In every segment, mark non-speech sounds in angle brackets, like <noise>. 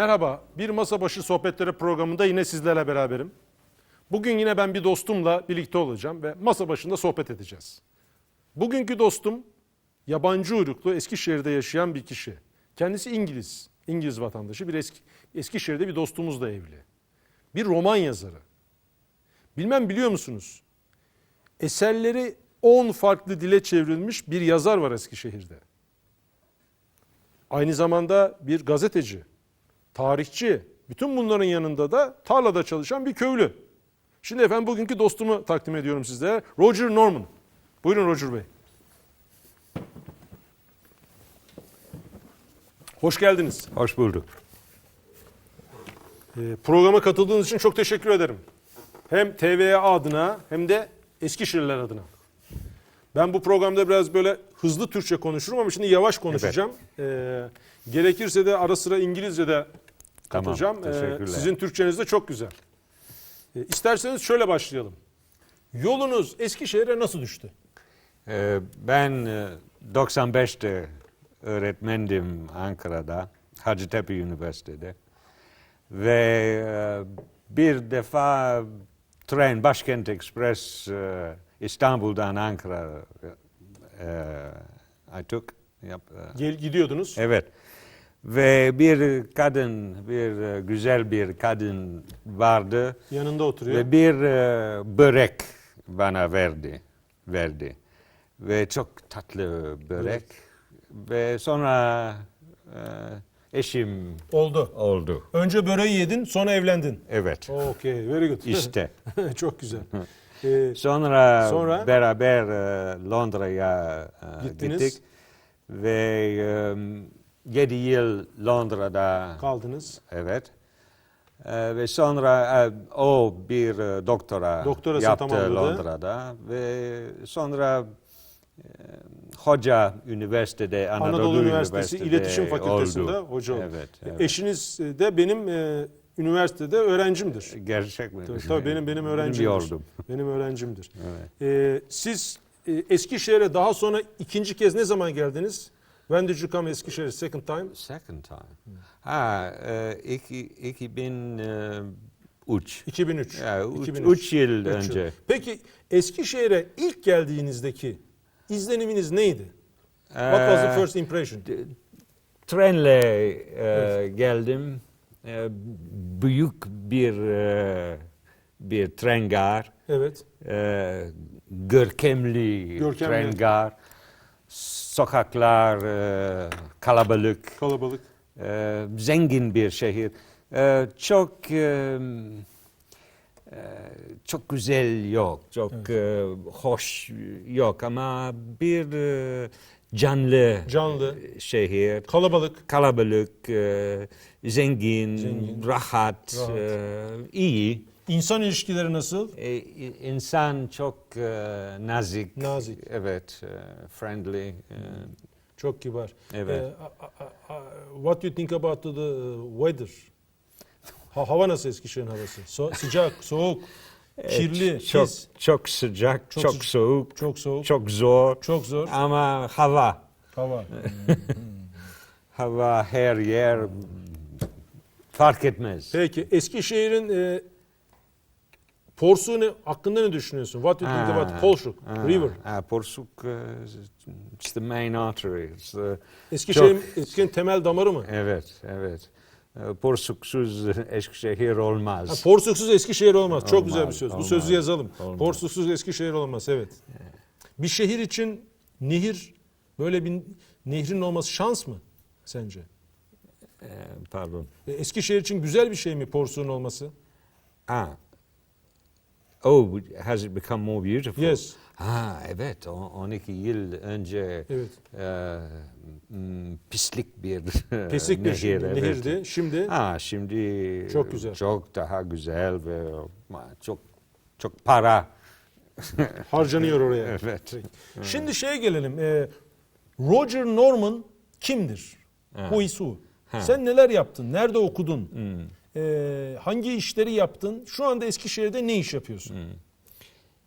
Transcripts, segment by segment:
Merhaba, bir masa başı sohbetleri programında yine sizlerle beraberim. Bugün yine ben bir dostumla birlikte olacağım ve masa başında sohbet edeceğiz. Bugünkü dostum yabancı uyruklu Eskişehir'de yaşayan bir kişi. Kendisi İngiliz, İngiliz vatandaşı. Bir eski, Eskişehir'de bir dostumuzla evli. Bir roman yazarı. Bilmem biliyor musunuz? Eserleri 10 farklı dile çevrilmiş bir yazar var Eskişehir'de. Aynı zamanda bir gazeteci, tarihçi, bütün bunların yanında da tarlada çalışan bir köylü. Şimdi efendim bugünkü dostumu takdim ediyorum sizlere. Roger Norman. Buyurun Roger Bey. Hoş geldiniz. Hoş bulduk. Ee, programa katıldığınız için çok teşekkür ederim. Hem TVA adına hem de Eskişehirliler adına. Ben bu programda biraz böyle hızlı Türkçe konuşurum ama şimdi yavaş konuşacağım. Ee, gerekirse de ara sıra İngilizce de Tamam, katacağım. Ee, teşekkürler. sizin Türkçeniz de çok güzel. Ee, isterseniz şöyle başlayalım. Yolunuz Eskişehir'e nasıl düştü? Ee, ben e, 95'te öğretmendim Ankara'da, Hacettepe Üniversitede. Ve e, bir defa tren, Başkent Express e, İstanbul'dan Ankara e, I took. Yap, e, Gel gidiyordunuz. Evet. Ve bir kadın, bir e, güzel bir kadın vardı. Yanında oturuyor. Ve bir e, börek bana verdi, verdi. Ve çok tatlı börek. Ve sonra e, eşim Oldu. oldu. Önce böreği yedin, sonra evlendin. Evet, Okay, very good. işte. <laughs> çok güzel. <laughs> Ee, Sonra, Sonra? beraber Londra'ya gittik. Ve 7 yıl Londra'da kaldınız. Evet. Ee, ve sonra e, o bir e, doktora Doktorasını yaptı tamamladı. Londra'da ve sonra e, hoca üniversitede Anadolu, Anadolu Üniversitesi İletişim Fakültesi'nde oldu. hoca oldu. Evet, evet. Eşiniz de benim e, üniversitede öğrencimdir. Gerçek mi? Tabii, tabii benim benim öğrencimdir. Bilmiyordum. Benim öğrencimdir. Evet. Ee, siz e, Eskişehir'e daha sonra ikinci kez ne zaman geldiniz? When did you come Eskişehir second time? Second time. Ha, e, iki, 2003. 2003. Ya, üç- 2003. üç yıl Üç önce. Peki Eskişehir'e ilk geldiğinizdeki izleniminiz neydi? What was the Ee, first impression? Trenle e, geldim. E, büyük bir e, bir tren gar. Evet. e, görkemli, Görkemli. tren gar. Sokaklar e, kalabalık. Kalabalık. e, zengin bir şehir. E, çok e, e, çok güzel yok, çok e, hoş yok ama bir e, canlı, Canlı. şehir, Kalabalık. kalabalık, e, zengin, Zengin. rahat, Rahat. e, iyi. İnsan ilişkileri nasıl? E, insan çok e, nazik, Nazik. evet, e, friendly. e, Çok kibar. Evet. Ee, a- a- a- what do you think about the uh, weather? Ha, hava nasıl Eskişehir'in havası? So- sıcak, <laughs> soğuk, kirli, e, çok pis. çok sıcak, Çok çok, sıcak. soğuk, Çok soğuk, çok zor. çok zor. Ama hava, Hava. <laughs> hava her yer fark etmez. Peki Eskişehir'in e, porsuğu ne, hakkında ne düşünüyorsun? What do you think Ah, about Polşuk ah, River? ah, Porsuk, uh, it's the main artery. It's the- Eskişehir'in Eskişehir'in temel damarı mı? evet, evet. E, Porsuksuz Eskişehir Ha, olmaz. porsuksuz Eskişehir olmaz. Çok Olmaz, güzel bir söz. Bu olmaz, sözü yazalım. olmaz. Porsuksuz Eskişehir olmaz. Evet. Bir şehir için nehir böyle bir nehrin olması şans mı sence? E, pardon. E, Eskişehir için güzel bir şey mi porsuğun olması? Ah. Oh, has it become more beautiful? Yes. Ha evet, o- 12 yıl önce Evet. e, pislik bir <laughs> Pislik bir nehir, evet. nehirdi. Şimdi Ha şimdi Çok güzel. Çok daha güzel ve çok çok para. <laughs> harcanıyor oraya. <laughs> Evet. Şimdi şeye gelelim. E, Roger Norman kimdir? Who is who? Ha. Sen neler yaptın? Nerede okudun? E, hangi işleri yaptın? Şu anda Eskişehir'de ne iş yapıyorsun?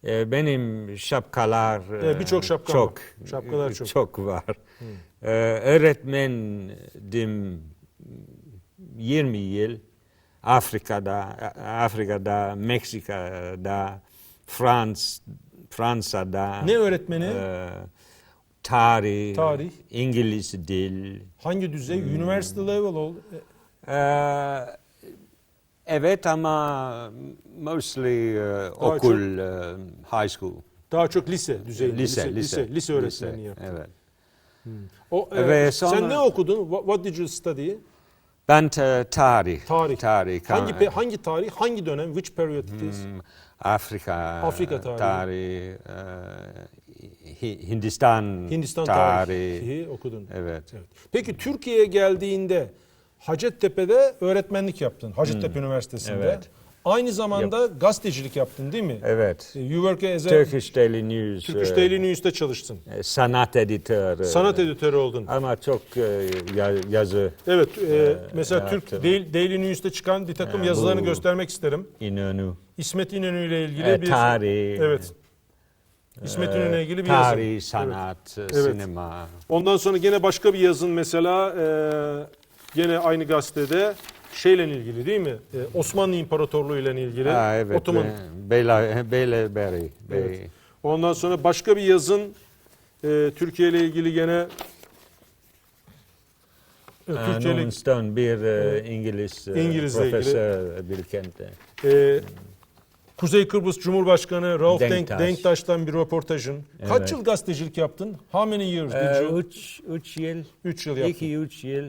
E, benim şapkalar birçok e, şapka çok, var. Şapkalar çok. çok var. E, öğretmendim 20 yıl Afrika'da, Afrika'da, Meksika'da, Frans, Fransa'da. Ne öğretmeni? e, tarih, Tarih. İngiliz dil. Hangi düzey? Hmm. University level oldu. E, Ee, evet ama mostly e, okul, e, high school. Daha çok lise düzeyinde. Lise, lise, lise, öğretmenliği yaptı. Evet. O, e, Ve Sen sonra- ne okudun? What, what did you study? Ben tarih. Tarih. Tarih. Hangi hangi tarih? Hangi dönem? Which period it is? Hmm, Afrika. Afrika tarihi. tarih, e, Hi- Hindistan, Hindistan tarihi. tarihi okudun. Evet. Evet. Peki Türkiye'ye geldiğinde Hacettepe'de öğretmenlik yaptın. Hacettepe Üniversitesi'nde. Hmm. Evet. Aynı zamanda gazetecilik yaptın değil mi? Evet. You work as a Turkish Daily News. Turkish e, Daily News'te çalıştın. e, sanat editörü. Sanat editörü oldun. Ama çok e, ya- yazı Evet, e, mesela yaptım. Türk Daily, Daily News'te çıkan bir takım Ha, yazılarını göstermek isterim. İnönü. İsmet İnönü ile ilgili E, bir tarih. Evet. İsmet e, İnönü ile ilgili bir Tarih, yazı. sanat, e, Evet. sinema. Ondan sonra gene başka bir yazın mesela e, gene aynı gazetede şeyle ilgili değil mi? E, Osmanlı İmparatorluğu ile ilgili. Ha, evet. Ottoman. Beyla, Beylerbeyi. Bey. Evet. Ondan sonra başka bir yazın e, Türkiye ile ilgili gene e, Norman Stone bir e, İngiliz e, İngilizle ilgili. profesör Bilkent'te. e, Kuzey Kıbrıs Cumhurbaşkanı Rauf Denk, Denktaş. Denktaş'tan bir röportajın. Kaç Evet. yıl gazetecilik yaptın? How many years did E, you? üç, üç yıl, 3 yıl yaptın. iki üç yıl,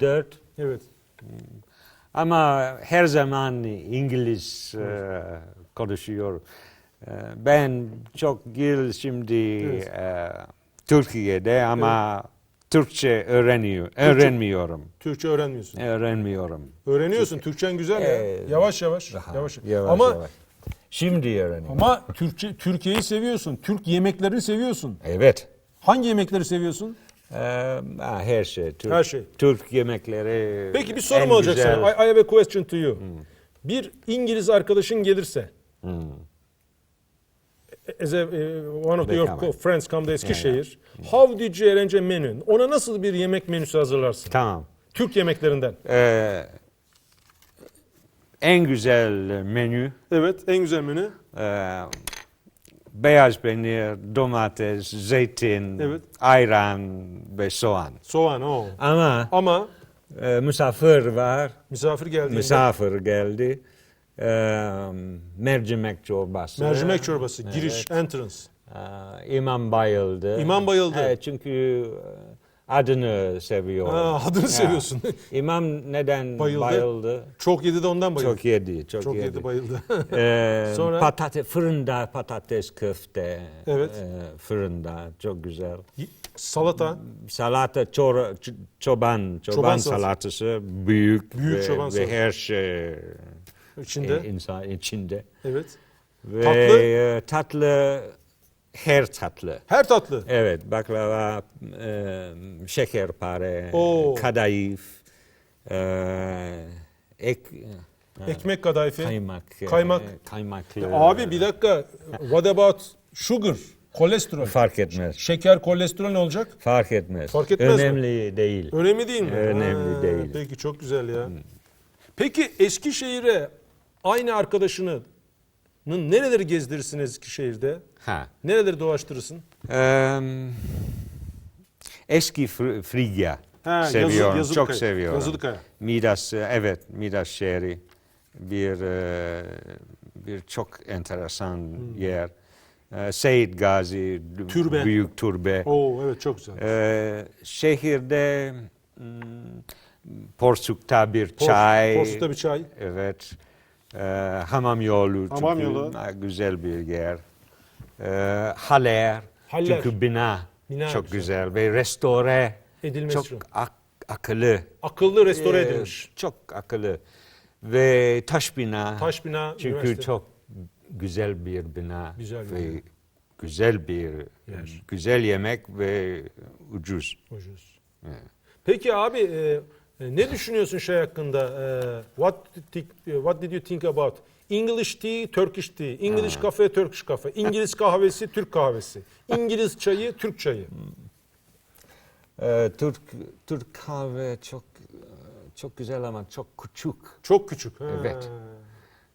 dört. Evet. Ama her zaman İngiliz e, konuşuyor. E, ben çok yıl şimdi Evet. e, Türkiye'de ama Türkçe öğreniyor, öğrenmiyorum. Türkçe öğrenmiyorsun. Öğrenmiyorum. Öğreniyorsun. Türkçen güzel ya. Ee, Yavaş yavaş. Daha Yavaş. yavaş Ama yavaş. Şimdi öğreniyorum. ama Türkçe Türkiye'yi seviyorsun. Türk yemeklerini seviyorsun. Evet. Hangi yemekleri seviyorsun? Ee, ha, her şey. Türk, Her şey. Türk yemekleri. Peki bir sorum olacak güzel. sana. I, I have a question to you. Bir İngiliz arkadaşın gelirse Hmm. as a, eh, one of They your come. friends come to Eskişehir. How did you arrange a menu? Ona nasıl bir yemek menüsü hazırlarsın? Tamam. Türk yemeklerinden. Ee, en güzel menü Evet, en güzel menü. e, beyaz peynir, domates, zeytin, Evet. ayran ve soğan. Soğan o. Ama Ama e, misafir var. misafir geldiğinde Misafir geldi. E, mercimek çorbası. mercimek çorbası, giriş, Evet. entrance. Ee, İmam bayıldı. İmam bayıldı. Evet, çünkü e, adını seviyor. Ha, adını Ya. seviyorsun. <laughs> İmam neden Bayıldı. bayıldı? Çok yedi de ondan bayıldı. Çok yedi, çok, Çok yedi. yedi bayıldı. <laughs> Ee, Sonra? patates, fırında patates köfte. Evet. e, fırında, çok güzel. Salata. Salata, çora, ç- çoban, çoban, Çoban salatası. salatası büyük, Büyük ve, çoban ve salatası. her şey içinde. e, insan içinde. Evet. Ve Tatlı? e, tatlı, her tatlı. Her tatlı. Evet, baklava, e, şekerpare, Oo. kadayıf, e, ek, e, Ekmek kadayıfı. kaymak, e, Kaymak. kaymaklı. Abi bir dakika. What about sugar? Kolesterol. fark etmez. Şeker, kolesterol ne olacak? Fark etmez. Fark etmez mi? Önemli değil. Önemli değil mi? Önemli değil. Peki çok güzel ya. Peki Eskişehir'e aynı arkadaşının nereleri gezdirirsin Eskişehir'de? Ha. Nereleri dolaştırırsın? Em, eski Fr- Frigya Ha, yazı- seviyorum, Yazılıkaya. çok seviyorum. Yazılıkaya. Midas, evet, Midas şehri bir bir çok enteresan yer. E, Seyit Gazi, Türbe. büyük türbe. Oo evet çok güzel. E, şehirde hmm, Porsuk'ta bir Pors- çay. Porsuk'ta bir çay. Evet. E, hamam yolu. Hamam çünkü, yolu. Güzel bir yer. E, Haller. Haller. Çünkü bina, Bina çok güzel. güzel. Ve restore Edilmesi çok ak- akıllı. Akıllı restore Ee, edilmiş. Çok akıllı. Ve taş bina. Taş bina, Çünkü üniversite. çok güzel bir bina. Güzel bir ve güzel bir Yer. güzel yemek ve ucuz. Ucuz. Evet. Peki abi e, ne düşünüyorsun şey hakkında? E, what, did, what did you think about English tea, Turkish tea, English cafe, Turkish cafe, İngiliz kahvesi, Türk kahvesi, İngiliz çayı, Türk çayı. Ee, Türk Türk kahve çok çok güzel ama çok küçük. Çok küçük. Evet.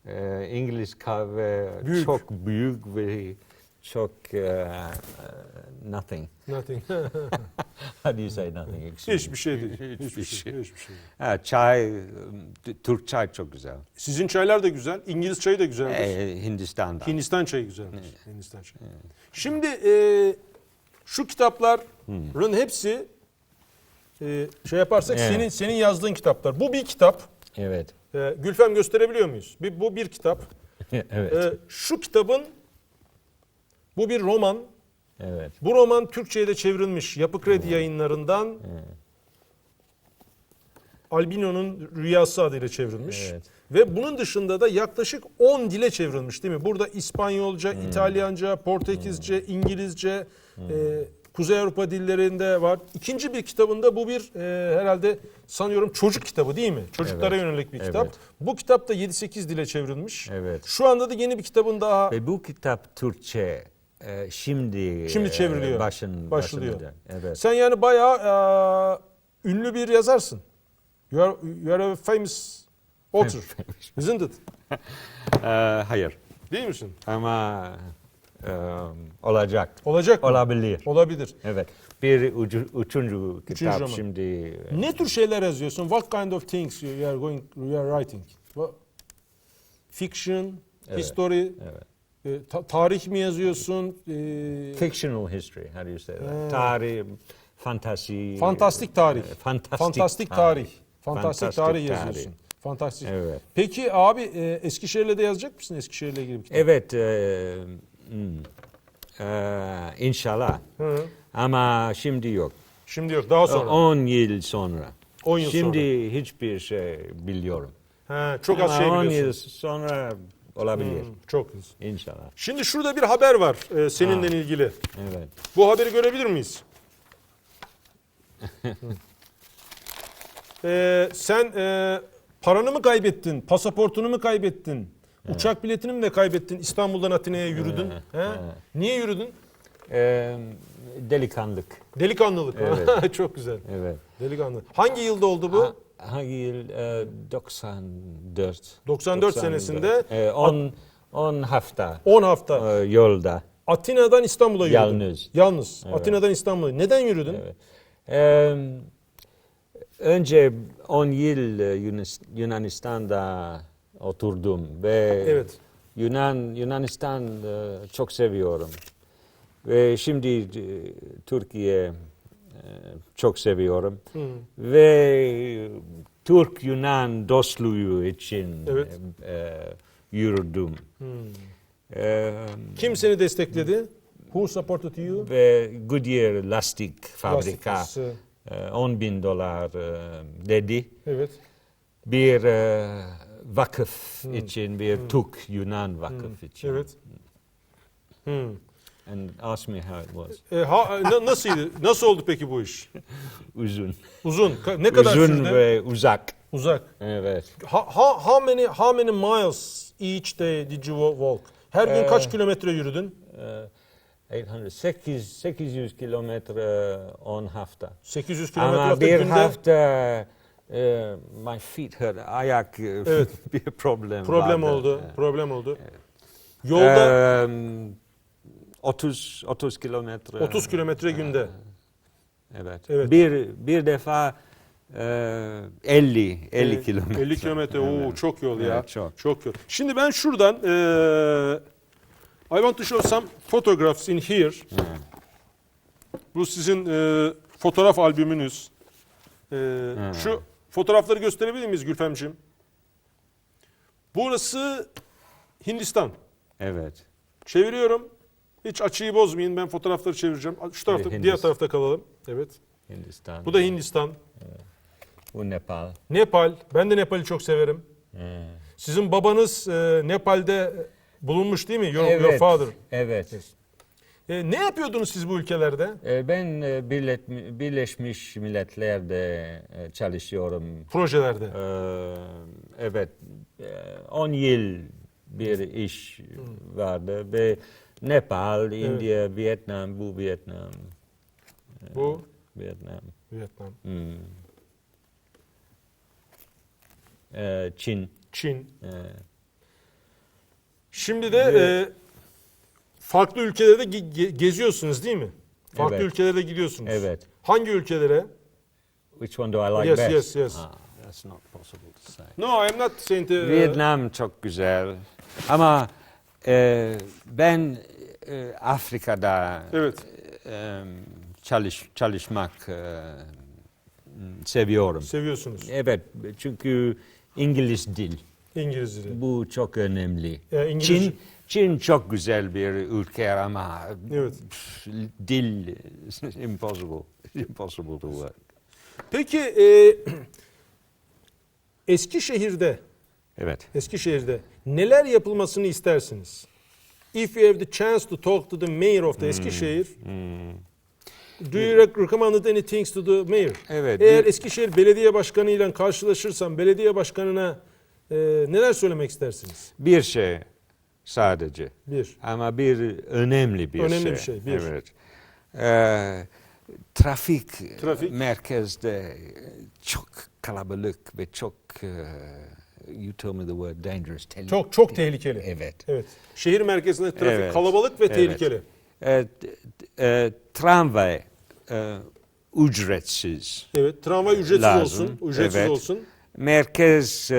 Ee, İngiliz kahve Büyük. çok büyük ve çok e, nothing. Nothing. <laughs> How do you say nothing? Excuse. Hiçbir şey değil. Hiçbir Hiçbir şey. şey. Hiçbir şey. Ha, çay, t- Türk çay çok güzel. Sizin çaylar da güzel. İngiliz çayı da güzeldir. Ee, Hindistan'da. Hindistan çayı güzeldir. Hindistan çayı. Şimdi e, şu kitapların hepsi e, şey yaparsak Evet. senin senin yazdığın kitaplar. Bu bir kitap. Evet. E, Gülfem gösterebiliyor muyuz? Bir, bu bir kitap. <laughs> evet. E, şu kitabın bu bir roman. Evet. Bu roman Türkçe'ye de çevrilmiş. Yapı Kredi yayınlarından Albino'nun Rüyası adıyla çevrilmiş. Evet. Ve bunun dışında da yaklaşık 10 dile çevrilmiş değil mi? Burada İspanyolca, İtalyanca, Portekizce, İngilizce, e, Kuzey Avrupa dillerinde var. İkinci bir kitabında bu bir e, herhalde sanıyorum çocuk kitabı değil mi? Çocuklara Evet. yönelik bir kitap. Evet. Bu kitap da 7-8 dile çevrilmiş. Evet. Şu anda da yeni bir kitabın daha Ve bu kitap Türkçe e, şimdi Şimdi e, çevriliyor. başın, Başlıyor. başında. Evet. Sen yani bayağı e, ünlü bir yazarsın. You are, you are a famous author. <laughs> Isn't it? <laughs> Ee, hayır. Değil misin? Ama e, olacak. Olacak mı? Olabilir. Olabilir. Evet. Bir ucu, üçüncü kitap roman. şimdi. e, Ne tür şeyler yazıyorsun? What kind of things you are going you are writing? What? Fiction, Evet. history, Evet. E, ta- tarih mi yazıyorsun? E, Fictional history. How do you say that? Ha. Tarih, fantasi. fantastik tarih. e, Fantastik, Fantastik tarih. Fantastik Fantastik tarih tarih. yazıyorsun. Fantastik. Evet. Peki abi e, Eskişehir'le de yazacak mısın Eskişehir'le ilgili bir kitap? Evet. E, hmm, e, inşallah. Hı. Ama şimdi yok. Şimdi yok daha sonra. 10 yıl sonra. 10 yıl Şimdi hiçbir şey biliyorum. He, çok az Ama şey 10 biliyorsun. yıl sonra olabilir. Hmm, çok az. İnşallah. Şimdi şurada bir haber var e, seninle Ha. ilgili. Evet. Bu haberi görebilir miyiz? Ee, <laughs> sen e, paranı mı kaybettin? Pasaportunu mu kaybettin? Uçak biletini mi de kaybettin? İstanbul'dan Atina'ya yürüdün. He? Niye yürüdün? Ee, delikanlık. Delikanlılık. Evet. <laughs> Çok güzel. Evet. Delikanlı. Hangi yılda oldu bu? Ha- hangi yıl? Ee, 94. 94 senesinde Ee, 10 10 hafta 10 hafta. e, yolda. Atina'dan İstanbul'a yürüdün. Yalnız. Yalnız. Evet. Atina'dan İstanbul'a. Neden yürüdün? Evet. Ee, önce 10 yıl e, Yunanistan'da oturdum ve Evet. Yunan Yunanistan e, çok seviyorum. Ve şimdi e, Türkiye e, çok seviyorum. Hmm. Ve Türk-Yunan dostluğu için Evet. e, yürüdüm. Hmm. E, Kim seni destekledi? Who supported you? ve Goodyear lastik fabrika Lastikçisi. e, 10 bin dolar e, dedi. Evet. Bir e, vakıf için, bir Türk-Yunan vakıf için. Evet. Hmm. And ask me how it was. E, ha, na-? Nasıl oldu peki bu iş? <laughs> Uzun. Uzun. Ka- Ne kadar Uzun sürdü? ve uzak. Uzak. Evet. Ha, ha, how many how many miles each day did you wa- walk? Her gün Ee, kaç kilometre yürüdün? E, 800, 800, 800 kilometre 10 hafta. 800 kilometre Ama hafta bir günde. hafta e, my feet hurt, ayak e, <laughs> bir problem problem vardı. oldu. Problem oldu. Yolda Em, 30 30 kilometre. 30 kilometre günde. Evet. Evet. Bir bir defa e, 50 50 Ee, kilometre. 50 kilometre. Oo Evet. çok yol ya. Evet, çok. Çok yol. Şimdi ben şuradan eee I want to show some photographs in here. Bu sizin eee, fotoğraf albümünüz. Eee, Şu fotoğrafları gösterebilir miyiz Gülfemciğim? Burası Hindistan. Evet. Çeviriyorum. Hiç açıyı bozmayın. Ben fotoğrafları çevireceğim. Şu tarafta, Hindistan. diğer tarafta kalalım. Evet. Hindistan. Bu da Hindistan. Bu Nepal. Nepal. Ben de Nepal'i çok severim. Hmm. Sizin babanız e, Nepal'de bulunmuş değil mi? Your, your evet. father. Evet. E, ne yapıyordunuz siz bu ülkelerde? E, Ben e, Birlet- Birleşmiş Milletler'de e, çalışıyorum. Projelerde. E, Evet. e, 10 yıl bir iş vardı ve Nepal, India, Vietnam, bu Vietnam. Bu Vietnam. Vietnam. Hmm. e, Çin. Çin. e, Şimdi de e, farklı ülkelerde ge- ge- geziyorsunuz değil mi? Farklı Evet. ülkelere gidiyorsunuz. Evet. Hangi ülkelere? Which one do I like Yes, best? yes, yes. Ah, that's not possible to say. No, I'm not saying to, Vietnam çok güzel. Ama e, ben e, Afrika'da Evet. e, çalış çalışmak e, seviyorum. Seviyorsunuz. Evet, çünkü İngiliz dil İngiliz dili. bu çok önemli. Ya, İngiliz- Çin Çin çok güzel bir ülke ama Evet. pf, dil <laughs> impossible, impossible to work. Peki e, <clears throat> Eskişehir'de Evet. Eskişehir'de neler yapılmasını istersiniz? If you have the chance to talk to the mayor of the Eskişehir, do you rec- recommend any things to the mayor? Evet, Eğer Eskişehir Belediye Başkanı ile karşılaşırsan belediye başkanına e, neler söylemek istersiniz? Bir şey sadece. Bir. Ama bir önemli bir Önemli şey. bir şey, bir. Evet. Ee, trafik, Trafik. merkezde çok kalabalık ve çok e, you told me the word dangerous. Tehlikeli. Çok çok tehlikeli. Evet. Evet. Şehir merkezinde trafik Evet. kalabalık ve Evet. tehlikeli. T- e, tramvay e, ücretsiz. Evet. Tramvay ücretsiz Lazım. olsun. Ücretsiz Evet. olsun. Merkez e,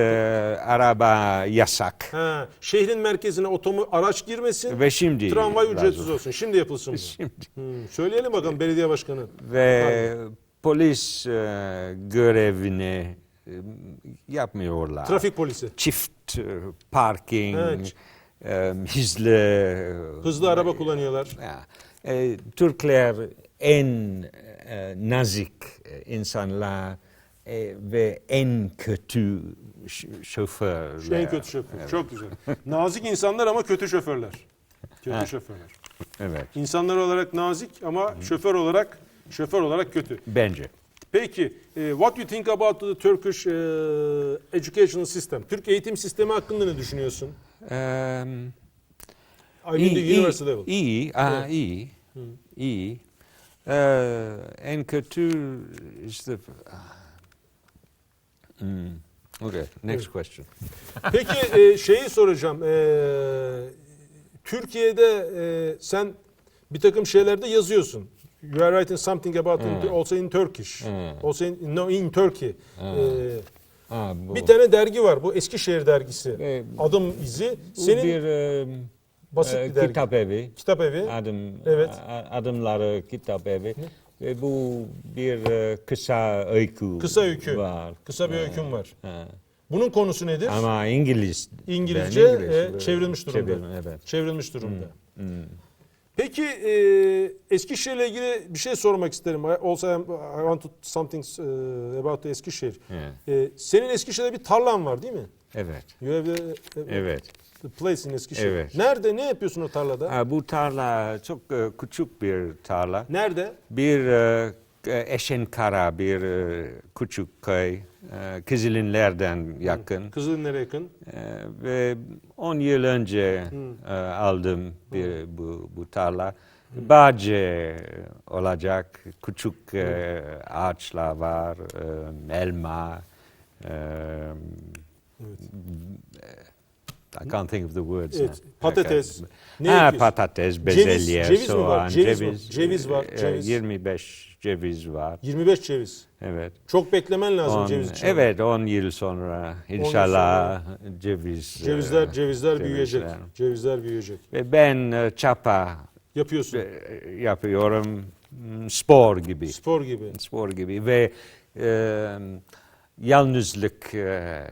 araba yasak. Ha, şehrin merkezine otomu araç girmesin. Ve şimdi tramvay lazım. ücretsiz olsun. Şimdi yapılsın bu. <laughs> Şimdi. Hmm, Söyleyelim bakalım belediye başkanı. Ve polis e, görevini e, yapmıyorlar. Trafik polisi. Çift parking, Evet. hızlı Hızlı araba kullanıyorlar. E, Türkler en e, nazik insanlar e, ve en kötü şoförler. En kötü şoför. Çok güzel. Nazik insanlar ama kötü şoförler. Kötü Ha. şoförler. Evet, İnsanlar olarak nazik ama şoför olarak şoför olarak kötü. bence. Peki, e, what you think about the Turkish e, educational system? Türk eğitim sistemi hakkında ne düşünüyorsun? Em, I mean iyi, the university level. iyi, aa, Evet. iyi, iyi. Ee, en kötü işte... Hmm. Okay, next question. <laughs> Peki e, şeyi soracağım. E, Türkiye'de e, sen bir takım şeylerde yazıyorsun. You are writing something about in, also in Turkish. Hmm. Also in, no, in Turkey. E, Ha, bu. bir tane dergi var. Bu Eskişehir dergisi. E, Adım izi. Senin bir em, basit e, bir dergi. kitap evi. Kitap evi. Adım, Evet. a- adımları kitap evi. Ve bu bir e, kısa öykü Kısa öykü. var. Kısa bir öyküm var. ha. Bunun konusu nedir? Ama İngiliz. İngilizce, Ben İngiliz, e, e, çevrilmiş durumda. çevirdim, evet. Çevrilmiş durumda. Hmm. Peki e, Eskişehir'le ilgili bir şey sormak isterim. Also I want to something e, about Eskişehir. Evet. E, senin Eskişehir'de bir tarlan var değil mi? Evet. You have the, Evet. the place in Eskişehir. Evet. Nerede? Ne yapıyorsun o tarlada? Ha, bu tarla çok e, küçük bir tarla. Nerede? Bir e, Eşenkara bir e, küçük köy. E, Kızılinlerden yakın. Kızılner'e yakın. E, ve 10 yıl önce e, aldım bir bu, bu tarla. Bahçe olacak, küçük e, ağaçlar var, e, elma, e, I can't think of the words. Evet, now. patates. Ne ha, patates, bezelye, ceviz mi soğan, var? Ceviz mi? ceviz. Ceviz var, e, ceviz. 25 ceviz var. 25 ceviz. Evet. Çok beklemen lazım On- ceviz için. evet 10 yıl sonra inşallah ceviz. e, Cevizler cevizler büyüyecek. cevizler. Cevizler büyüyecek. Ve ben e, çapa Yapıyorsun. e, yapıyorum spor gibi. Spor gibi. Spor gibi ve e, yalnızlık e,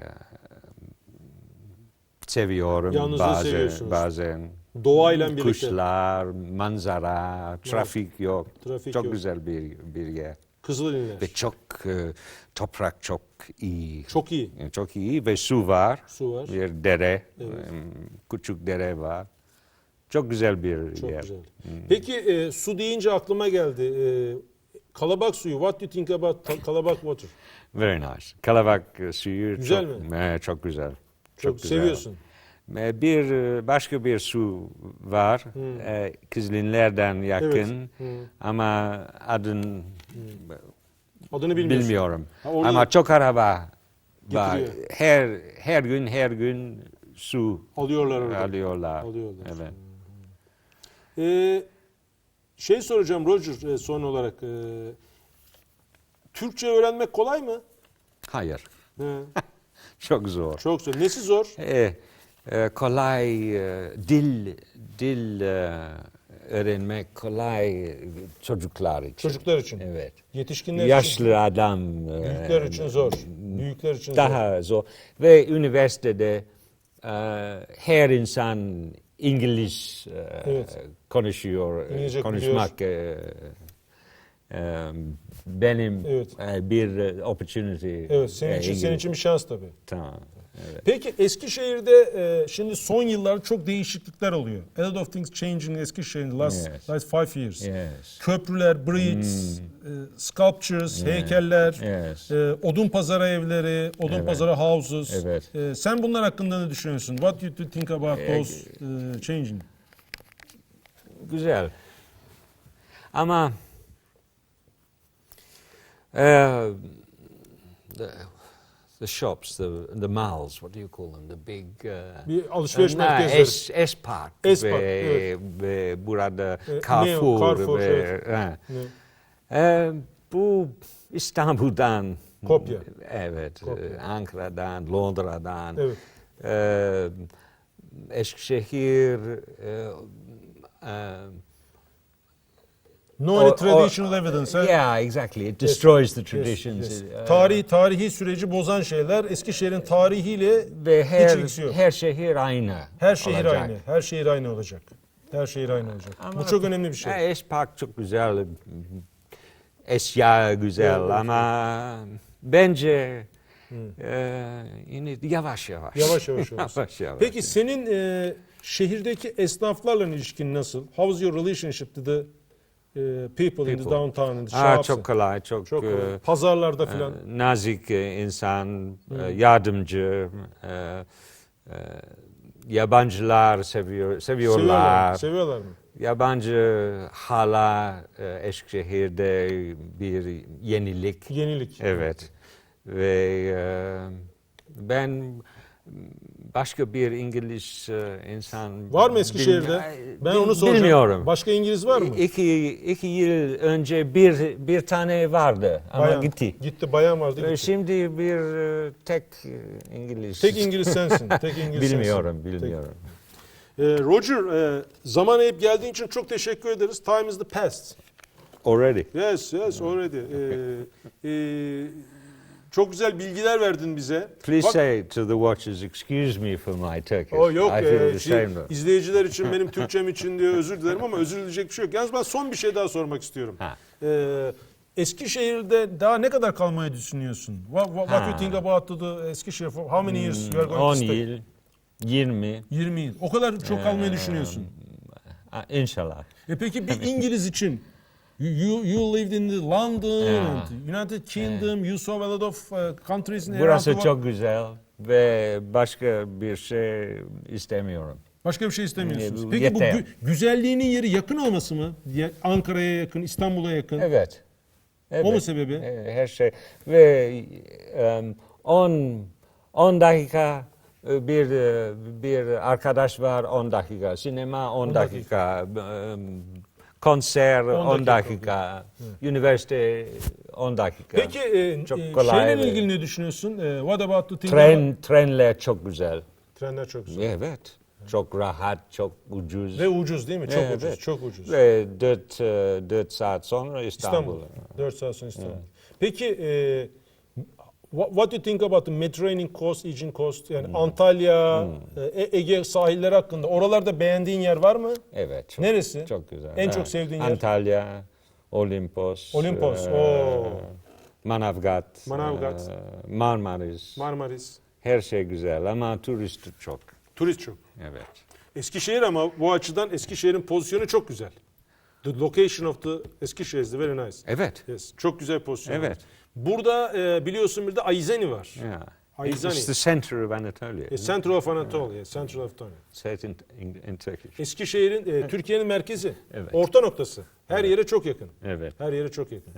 seviyorum Yalnızlığı bazen. seviyorsunuz. Bazen Doğayla birlikte. kuşlar, manzara, trafik yok. Trafik çok yok. güzel bir bir yer Kızılderili. ve çok e, toprak çok iyi. Çok iyi. Yani Çok iyi ve su var. Su var. Bir dere, Evet. em, küçük dere var. Çok güzel bir Çok yer. güzel. Peki e, su deyince aklıma geldi. E, kalabak suyu. What do you think about kalabak water? Very nice. Kalabak e, suyu Güzel çok, mi? e, çok güzel. Çok, güzel. seviyorsun. E, Bir e, başka bir su var. E, Kızılinlerden yakın. Hı. Ama adın Adını bilmiyorsun. bilmiyorum. Ha, Ama da- çok araba var. Getiriyor. Her her gün her gün su Alıyorlar orada. alıyorlar. Alıyorlar. Evet. Ee, şey soracağım Roger e, son olarak. e, Türkçe öğrenmek kolay mı? Hayır. He, <laughs> Çok zor. çok zor. Nesi zor? E, e, kolay e, dil dil e, öğrenmek kolay çocuklar için. Çocuklar için. Evet. Yetişkinler için. Yaşlı adam e, Büyükler için zor. Büyükler için zor. daha zor. Ve üniversitede her insan İngiliz Evet. konuşuyor. İngilizce Konuşmak e, benim Evet. bir opportunity. Evet, senin için senin için bir şans tabii. Tamam. Evet. Peki Eskişehir'de e, şimdi son yıllarda çok değişiklikler oluyor. A lot of things changing in Eskişehir last, Yes. last five years. Yes. Köprüler, bridges, e, sculptures, heykeller, Yes. e, odun pazarı evleri, odun Evet. pazarı houses. Evet. E, sen bunlar hakkında ne düşünüyorsun? What do you think about E, those e, changing? Güzel. Ama uh, the, shops, the, the malls, what do you call them? The big... Uh, Bir alışveriş uh, merkezleri. Es, Espark. Espark, ve, evet. ve burada E, Carrefour. Neo, Carrefour, ve, evet. ha. Ne? E, bu İstanbul'dan. Kopya. Evet. Kopya. e, Ankara'dan, Londra'dan. Evet. Ee, Eskişehir e, e, No or- any or- traditional evidence. ha? yeah, exactly. It destroys the Yes, traditions. yes. Ee, Tarihi, tarihi süreci bozan şeyler Eskişehir'in tarihiyle ve hiç her ilgisi yok. her şehir aynı. Her şehir olacak. aynı. Her şehir aynı olacak. Her şehir aynı olacak. Ama- Bu çok önemli bir şey. Ha, Espark çok güzel. Eşya güzel Evet, ama bence e, yine yavaş yavaş. Yavaş yavaş <laughs> olsun. yavaş yavaş. Peki senin e, şehirdeki esnaflarla ilişkin nasıl? How's your relationship to the e, people, in the downtown, in the Aa, shops? çok kolay, çok, Çok e, kolay. Pazarlarda filan. e, nazik e, insan, e, yardımcı, e, e, yabancılar seviyor, Seviyorlar. seviyorlar. Seviyorlar mı? Yabancı hala e, Eskişehir'de bir yenilik. Yenilik. Evet. Ve e, ben başka bir İngiliz e, insan... Var mı Eskişehir'de? Ben onu soracağım. Bilmiyorum. Başka İngiliz var mı? İki, iki yıl önce bir bir tane vardı ama Bayan. gitti. Gitti. Bayan vardı. Ve Gitti. Şimdi bir e, tek e, İngiliz. Tek İngiliz sensin. Tek İngiliz bilmiyorum, sensin. bilmiyorum. Tek- E, Roger, e, zaman ayıp geldiğin için çok teşekkür ederiz. Time is the past. Already. Yes, yes, already. E, e, çok güzel bilgiler verdin bize. Please Bak- say to the watchers, excuse me for my Turkish. O yok. I feel e, şey, izleyiciler için benim Türkçem için diye özür dilerim ama özür dileyecek bir şey yok. Yalnız ben son bir şey daha sormak istiyorum. Ha. Ee, Eskişehir'de daha ne kadar kalmayı düşünüyorsun? What, what, what you think about the Eskişehir? For how many years you are going 10 to stay? yıl, 20, 20 yıl. O kadar çok kalmayı düşünüyorsun. ah, inşallah. E peki bir İngiliz için You, you lived in the London, Yeah. and United Kingdom, you saw a lot of uh, countries in Burası around çok güzel ve başka bir şey istemiyorum. Başka bir şey istemiyorsunuz. Bu Peki bu yeter. gü- güzelliğinin yeri yakın olması mı? Ya- Ankara'ya yakın, İstanbul'a yakın. Evet. evet. O mu sebebi? E, Her şey ve 10 10 dakika e, bir e, bir arkadaş var 10 dakika sinema 10 dakika e, konser 10 dakika. üniversite 10 dakika. Peki e, Çok e, kolay şeyle ve- ilgili ne düşünüyorsun? E, what about the thing Tren trenler çok güzel. Trenler çok güzel. Evet. Çok rahat, çok ucuz. Ve ucuz değil mi? Çok Evet. ucuz, çok ucuz. Ve 4 4 saat sonra İstanbul. İstanbul. 4 saat sonra İstanbul. Peki e, what, what do you think about the Mediterranean coast, Aegean coast? Yani Antalya, e, Ege sahilleri hakkında. Oralarda beğendiğin yer var mı? Evet. Çok, Neresi? Çok güzel. En çok sevdiğin yer? Antalya, Olimpos. Olimpos, eee, oo. Manavgat. Manavgat. eee, Marmaris. Marmaris. Her şey güzel ama turist çok. Turist çok. Evet. Eskişehir ama bu açıdan Eskişehir'in pozisyonu çok güzel. The location of the Eskişehir is very nice. Evet. Yes. Çok güzel pozisyon. Evet. Burada e, biliyorsun bir de Aizeni var. Yeah. Aizani. It's the center of Anatolia. E, Central of Anatolia. Central of Anatolia. Say it in, in, in Turkish. Eskişehir'in e, Türkiye'nin merkezi. Evet. Orta noktası. Her yere çok yakın. Evet. Her yere çok yakın.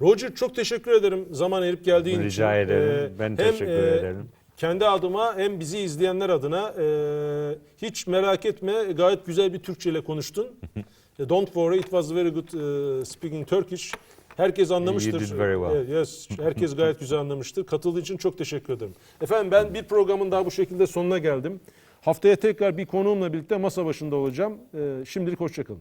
Roger çok teşekkür ederim zaman ayırıp geldiğin için. Rica ederim. Ben hem, teşekkür ederim. Kendi adıma hem bizi izleyenler adına e, hiç merak etme gayet güzel bir Türkçe ile konuştun. <laughs> E, Don't worry it was very good e, speaking Turkish. Herkes anlamıştır. You did very well. Yes, herkes gayet güzel anlamıştır. Katıldığı için çok teşekkür ederim. Efendim ben bir programın daha bu şekilde sonuna geldim. Haftaya tekrar bir konuğumla birlikte masa başında olacağım. E, şimdilik hoşçakalın.